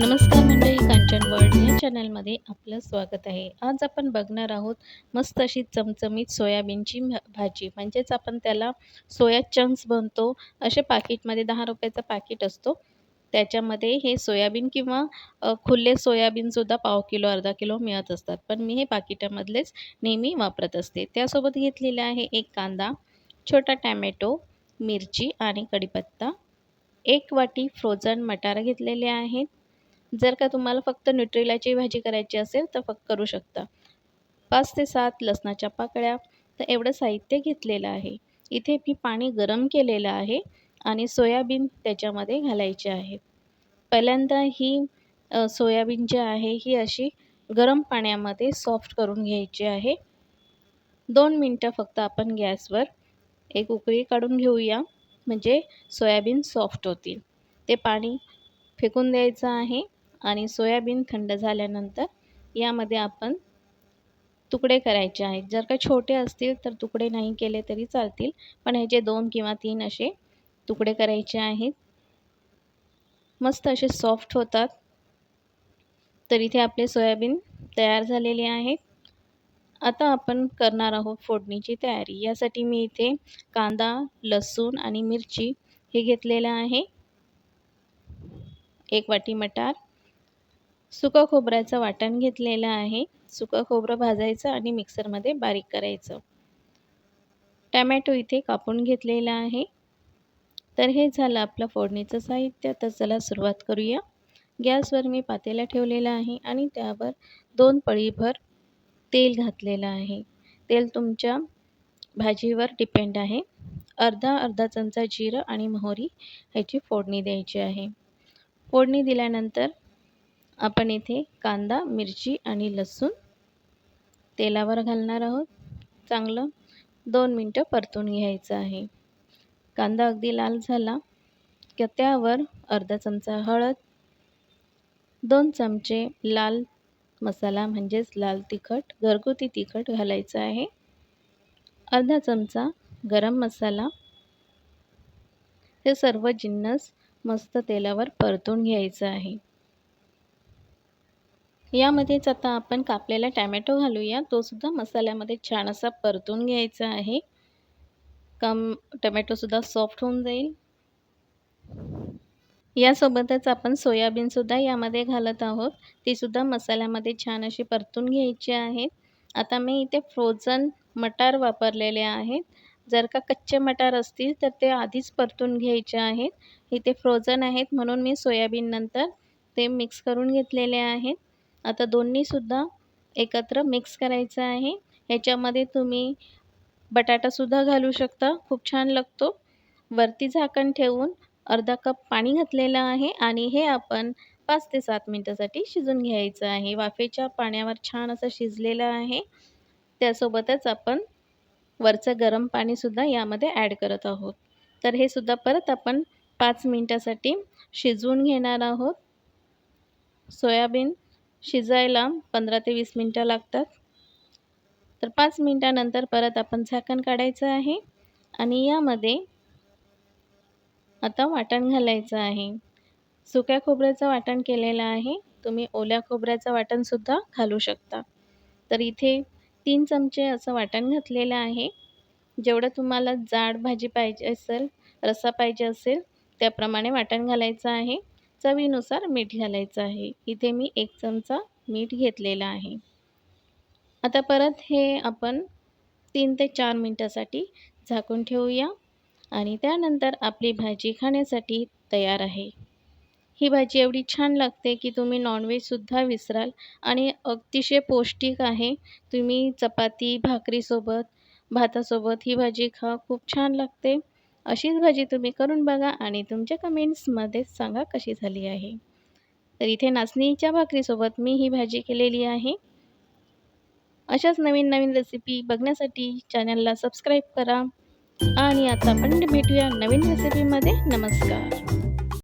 नमस्कार मंडळी कांचन वर्ल्ड या चॅनलमध्ये आपलं स्वागत आहे. आज आपण बघणार आहोत मस्त अशी चमचमीत सोयाबीनची भाजी. म्हणजेच आपण त्याला सोया चंक्स बनतो असे पाकिटमध्ये दहा रुपयाचा पाकिट असतो. त्याच्यामध्ये हे सोयाबीन किंवा खुले सोयाबीनसुद्धा पाव किलो अर्धा किलो मिळत असतात. पण मी हे पाकिटामधलेच नेहमी वापरत असते. त्यासोबत घेतलेलं आहे एक कांदा छोटा टॅमॅटो मिरची आणि कढीपत्ता. एक वाटी फ्रोझन मटार घेतलेले आहेत. जर का तुम्हाला फक्त न्यूट्रेलाची भाजी करायची असेल तर फक्त करू शकता. पाच ते सात लसणाच्या पाकळ्या. तर एवढं साहित्य घेतलेलं आहे. इथे मी पाणी गरम केलेलं आहे आणि सोयाबीन त्याच्यामध्ये घालायचे आहे. पहिल्यांदा ही सोयाबीन जी आहे ही अशी गरम पाण्यामध्ये सॉफ्ट करून घ्यायची आहे. दोन मिनटं फक्त आपण गॅसवर एक उकळी काढून घेऊया. म्हणजे सोयाबीन सॉफ्ट होतील ते पाणी फेकून द्यायचं आहे आणि सोयाबीन थंड झाल्यानंतर यामध्ये आपण तुकडे करायचे आहेत. जर का छोटे असतील तर तुकडे नाही केले तरी चालतील. पण ह्याचे दोन किंवा तीन असे तुकडे करायचे आहेत. मस्त असे सॉफ्ट होतात. तर इथे आपले सोयाबीन तयार झालेले आहेत. आता आपण करणार आहोत फोडणीची तयारी. यासाठी मी इथे कांदा लसूण आणि मिरची हे घेतलेलं आहे. एक वाटी मटार. सुकं खोबऱ्याचं वाटण घेतलेलं आहे. सुकं खोबरं भाजायचं आणि मिक्सरमध्ये बारीक करायचं. टॅमॅटो इथे कापून घेतलेला आहे. तर हे झालं आपलं फोडणीचं साहित्य. तर चला सुरुवात करूया. गॅसवर मी पातेला ठेवलेला आहे आणि त्यावर दोन पळीभर तेल घातलेलं आहे. तेल तुमच्या भाजीवर डिपेंड आहे. अर्धा अर्धा चमचा जिरं आणि मोहरी ह्याची फोडणी द्यायची आहे. फोडणी दिल्यानंतर आपण इथे कांदा मिरची आणि लसूण तेलावर घालणार आहोत. चांगलं दोन मिनटं परतून घ्यायचं आहे. कांदा अगदी लाल झाला की त्यावर अर्धा चमचा हळद दोन चमचे लाल मसाला म्हणजेच लाल तिखट घरगुती तिखट घालायचं आहे. अर्धा चमचा गरम मसाला. हे सर्व जिन्नस मस्त तेलावर परतून घ्यायचं आहे. यामध्येच आता आपण कापलेला टॅमॅटो घालूया. तो सुद्धा मसाल्यामध्ये छान असा परतून घ्यायचा आहे. कम टमॅटोसुद्धा सॉफ्ट होऊन जाईल. यासोबतच आपण सोयाबीनसुद्धा यामध्ये घालत आहोत. तीसुद्धा मसाल्यामध्ये छान अशी परतून घ्यायची आहे. आता मी इथे फ्रोझन मटार वापरलेले आहेत. जर का कच्चे मटार असतील तर ते आधीच परतून घ्यायचे आहेत. इथे फ्रोझन आहेत म्हणून मी सोयाबीन नंतर ते मिक्स करून घेतलेले आहेत. आता दोन्हीसुद्धा एकत्र मिक्स करायचं आहे. ह्याच्यामध्ये तुम्ही बटाटासुद्धा घालू शकता. खूप छान लागतो. वरती झाकण ठेवून अर्धा कप पाणी घातलेलं आहे आणि हे आपण पाच ते सात मिनटासाठी शिजून घ्यायचं आहे. वाफेच्या पाण्यावर छान असं शिजलेलं आहे. त्यासोबतच आपण वरचं गरम पाणीसुद्धा यामध्ये ॲड करत आहोत. तर हे सुद्धा परत आपण पाच मिनटासाठी शिजवून घेणार आहोत. सोयाबीन शिजायला पंधरा ते वीस मिनटं लागतात. तर पाच मिनटानंतर परत आपण झाकण काढायचं आहे आणि यामध्ये आता वाटण घालायचं आहे. सुक्या खोबऱ्याचं वाटण केलेलं आहे. तुम्ही ओल्या खोबऱ्याचं वाटणसुद्धा घालू शकता. तर इथे तीन चमचे असं वाटण घातलेलं आहे. जेवढं तुम्हाला जाड भाजी पाहिजे असेल रस्सा पाहिजे असेल त्याप्रमाणे वाटण घालायचं आहे. चवीनुसार मीठ घालायचं आहे. इथे मी एक चमचा मीठ घेतलेला आहे. आता परत हे आपण तीन ते चार मिनटासाठी झाकून ठेवूया. आणि त्यानंतर आपली भाजी खाण्यासाठी तयार आहे. ही भाजी एवढी छान लागते की तुम्ही नॉनव्हेजसुद्धा विसराल आणि अतिशय पौष्टिक आहे. तुम्ही चपाती भाकरीसोबत भातासोबत ही भाजी खा खूप छान लागते. अशीच भाजी तुम्ही करून बघा आणि तुमच्या कमेंट्समध्ये सांगा कशी झाली आहे. तर इथे नाचणीच्या भाकरीसोबत मी ही भाजी केलेली आहे. अशाच नवीन नवीन रेसिपी बघण्यासाठी चॅनलला सबस्क्राईब करा. आणि आता आपण भेटूया नवीन रेसिपीमध्ये नमस्कार.